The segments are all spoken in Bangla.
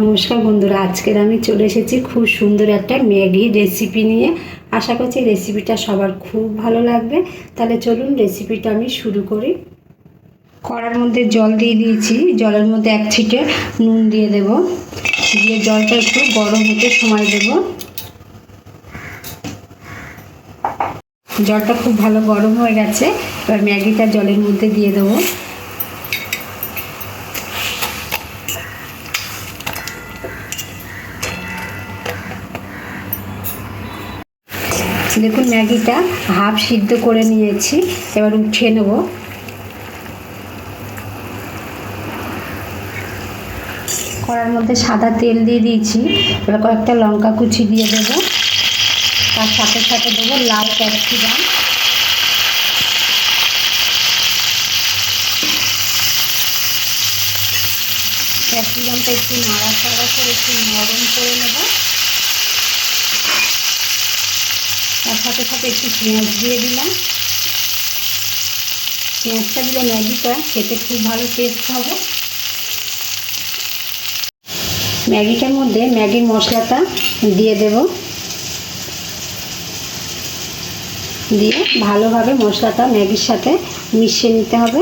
নমস্কার বন্ধুরা, আজকের আমি চলে এসেছি খুব সুন্দর একটা ম্যাগি রেসিপি নিয়ে। আশা করছি রেসিপিটা সবার খুব ভালো লাগবে। তাহলে চলুন রেসিপিটা আমি শুরু করি। কড়ার মধ্যে জল দিয়ে দিয়েছি। জলের মধ্যে এক ছিটে নুন দিয়ে দেব। দিয়ে জলটা একটু গরম হতে সময় দেব। জলটা খুব ভালো গরম হয়ে গেছে। এবার ম্যাগিটা জলের মধ্যে দিয়ে দেবো। দেখুন ম্যাগিটা হাফ সিদ্ধ করে নিয়েছি, এবার উঠিয়ে নেব। কড়ার মধ্যে সাদা তেল দিয়ে দিয়েছি, এবার কয়েকটা লঙ্কা কুচি দিয়ে দেবো। তার সাথে সাথে দেবো লাল ক্যাপসিকাম। ক্যাপসিকামটা একটু নাড়াচাড়া করে একটু নরম করে নেব। তার সাথে সাথে একটু পেঁয়াজ দিয়ে দিলাম। পেঁয়াজটা দিলে ম্যাগিটা খেতে খুব ভালো টেস্ট হবে। ম্যাগিটার মধ্যে ম্যাগির মশলাটা দিয়ে দেব। দিয়ে ভালোভাবে মশলাটা ম্যাগির সাথে মিশিয়ে নিতে হবে।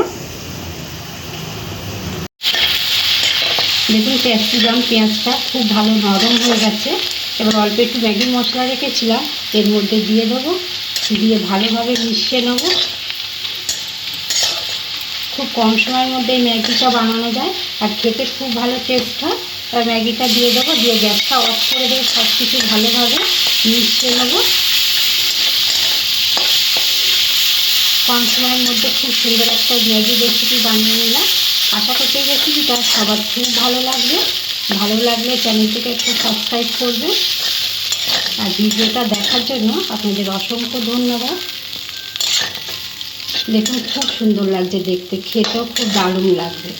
দেখুন ক্যাপসিকাম পেঁয়াজটা খুব ভালো নরম হয়ে গেছে। এবার অল্প একটু ম্যাগি মশলা রেখেছিলাম, এর মধ্যে দিয়ে দেবো, দিয়ে ভালোভাবে মিশিয়ে নেব। খুব কম সময়ের মধ্যে এই ম্যাগিটা বানানো যায়, আর খেতে খুব ভালো টেস্ট হয়। আর ম্যাগিটা দিয়ে দেবো, দিয়ে গ্যাসটা অফ করে দেবো সব কিছু ভালোভাবে মিশিয়ে নেব। কম সময়ের মধ্যে খুব সুন্দর একটা ম্যাগি রেসিপি বানিয়ে নিলাম। আশা করছি রেসিপিটা সবার খুব ভালো লাগবে। ভালো লাগলে চ্যানেলটিকে একটু সাবস্ক্রাইব করবে। আর ভিডিওটা দেখার জন্য আপনাদের অসংখ্য ধন্যবাদ। দেখুন, খুব সুন্দর লাগছে দেখতে, খেতেও খুব দারুণ লাগবে।